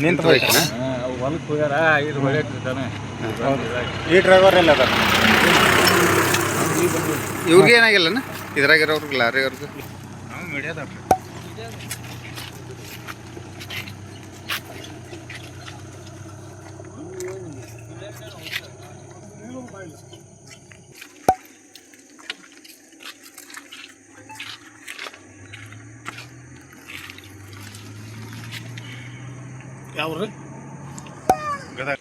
ನಿಂತು ಹೊಲಕ್ಕೆ ಹೋಗ್ಯಾರ ಹೊಡೆಯಕ್ಕಿರ್ತಾನೆ ಈ ಡ್ರೈವರ್ ಎಲ್ಲ ಅದ ಇವ್ರಿಗೆ ಏನಾಗಿಲ್ಲನ ಇದ್ರಾಗಿರೋರ್ಗೆ ಲಾರಿ ಅವ್ರಿಗೆ? ನಾವು ಮೀಡಿಯಾದ ಯಾವ್ರಿ? ಗದಗ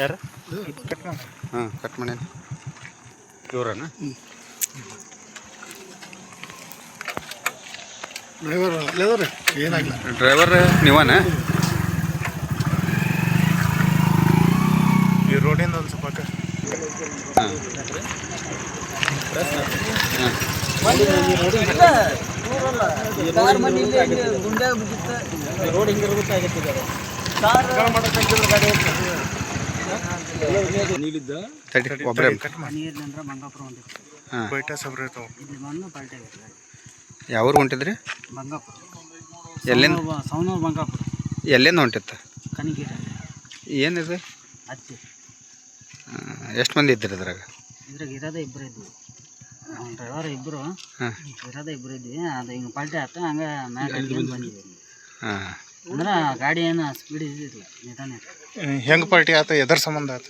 ಯಾರು? ಹಾಂ ಕಟ್ ಮಾಡಿ. ಇವ್ರನ ಡ್ರೈವರ್ ಲೇದರ್ ಏನಾಗಿಲ್ಲ ಡ್ರೈವರ್ ನೀವನ? ಈ ರೋಡಿಂದ ಒಂದು ಸ್ವಲ್ಪ ಒಬ್ಬರೇ ಹಾಂ. ಇಲ್ಲಿ ಪಲ್ಟಿ ಆಗೈತೆ ಗಾಡಿ ಯಾವ್ರು ಹೊಂಟಿದ್ರಿ? ಬಂಗಾಪುರ. ಎಲ್ಲಿಂದ? ಸೌನೂರು- ಬಂಗಾಪುರ. ಎಲ್ಲಿಂದ ಹೊಂಟಿತ್ತ? ಏನಿದೆ? ಹತ್ತಿ. ಎಷ್ಟು ಮಂದಿ ಇದ್ರಿ ಇದ್ರಾಗ? ಇದ್ರಾಗ ಇರೋದೇ ಇಬ್ಬರು ಇದ್ವಿ. ಡ್ರೈವರ್ ಇಬ್ಬರು ಹಾಂ. ಇರೋದೇ ಇಬ್ಬರು ಇದ್ವಿ. ಅದು ಹಿಂಗೆ ಪಲ್ಟಿ ಆಯ್ತು ಹಂಗೆ ಮ್ಯಾಗ ಬಂದಿದ್ವಿ. ಹಾಂ. ಅಂದ್ರೆ ಗಾಡಿ ಏನು ಸ್ಪೀಡ್ ಇದ್ದಿಲ್ಲ ನಿಧಾನ ಹೆಂಗೆ ಹೆಂಗ್ ಪಾರ್ಟಿ ಆತ ಎದರ ಸಂಬಂಧ ಆತ?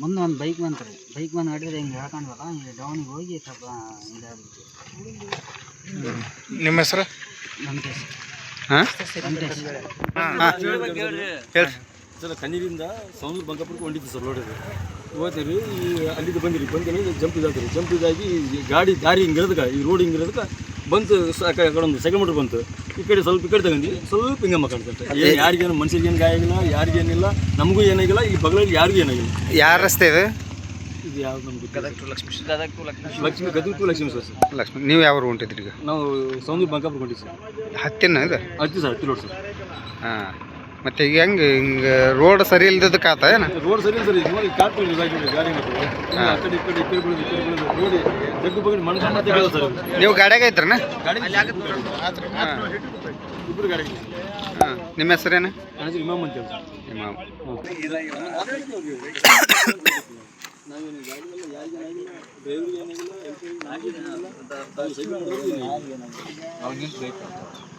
ಮುಂದೆ ಒಂದು ಬೈಕ್ ಬಂತು ರೀ ಬೈಕ್ ಬಂದು ಆಡಿದ್ರೆ ಹಿಂಗೆ ಹೇಳ್ಕೊಂಡ್ವಲ್ಲ ಹಿಂಗೆ ಡೌನಿಗೆ ಹೋಗಿ ಸ್ವಲ್ಪ ಇದಾಗ್ಬಿಟ್ಟು ನಿಮ್ಮ ಹೆಸರು? ಹಾ? ಹಾಂ. ಹೇಳಿ. ಸರ್ ಕಣ್ಣಿರಿಂದ ಸೌಂದೂರು ಬಂಕಾಪುರಕ್ಕೆ ಹೊಂಟಿದ್ದು ಸರ್ ನೋಡಿದ್ರು ಹೋಗ್ತೀರಿ ಈ ಅಲ್ಲಿದ್ದು ಬಂದಿರಿ ಬಂದಿರಿ ಜಂಪ್ ಇದಾಗ್ತೀರಿ ಜಂಪ್ ಇದಾಗಿ ಈ ಗಾಡಿ ದಾರಿ ಹಿಂಗಿರೋದಕ್ಕೆ ಈ ರೋಡ್ ಹಿಂಗಿರೋದಕ್ಕೆ ಬಂತು ಆ ಕಡೆ ಒಂದು ಸೆಕೆಂಡ್ ಮೀಟರ್ ಬಂತು. ಈ ಕಡೆ ಸ್ವಲ್ಪ ಈ ಕಡೆ ತಗೊಂಡು ಸ್ವಲ್ಪ ಹಿಂಗೆ ಮಾತಾಡ್ತಾರೆ ಯಾರಿಗೇನು ಮನುಷ್ಯರಿಗೇನು ಗಾಯ ಆಗಿಲ್ಲ ಯಾರಿಗೇನಿಲ್ಲ ನಮಗೂ ಏನಾಗಿಲ್ಲ ಈ ಬಗಳಲ್ಲಿ ಯಾರಿಗೂ ಏನಾಗಿಲ್ಲ. ಯಾರ ರಸ್ತೆ ಇದು? ಇದು ಯಾವ್ದು ನಮ್ಗೆ ಲಕ್ಷ್ಮಿ ಗದಗ ಟು ಲಕ್ಷ್ಮಿ ಸರ್. ಲಕ್ಷ್ಮಿ ನೀವು ಯಾವ ಹೊಂಟಿದ್ರಿ ಈಗ? ನಾವು ಸೌಂದರ್ಯ ಬಂಕಾಪುರ ಹೊಂಟಿವಿ ಸರ್. ಹತ್ತಿನ ಇದು? ಹತ್ತಿ ಸರ್ ಹತ್ತಿ ರೋಡ್ ಸರ್. ಹಾಂ. ಮತ್ತೆ ಈಗ ಹೆಂಗೆ ಹಿಂಗೆ ರೋಡ್ ಸರಿ ಇಲ್ದದಕ್ಕೆ ಕಾತ ಏನು? ರೋಡ್ ಸರಿ ಇಲ್ಲ ಸರ್ ಇದು ನೋಡಿ ಕಾಟ್ ಇದಾಗಿದೆ ಗಾಡಿ ಹಾಂ. ಆ ಕಡೆ ಈ ಕಡೆ ಈ ಕಡೆ ಬೀಳೋದು ಈ ಕಡೆ ಬೀಳೋದು ರೋಡ್ ಜಗ್ಗು ಬಗ್ಗೆ ಮಣ್ಣು ಮತ್ತೆ ಸರ್. ನೀವು ಗಾಡಿಯಾಗ ಐತ್ರನ ಗಾಡಿ ಹಾಂ. ಇಬ್ಬರು ಗಾಡಿ ಹಾಂ. ನಿಮ್ಮ ಹೆಸರೇನು? ಇಮಾಮ್ ಅಂತ ಹೇಳಿ ಇಮಾಮ್. 随是你然后您随便。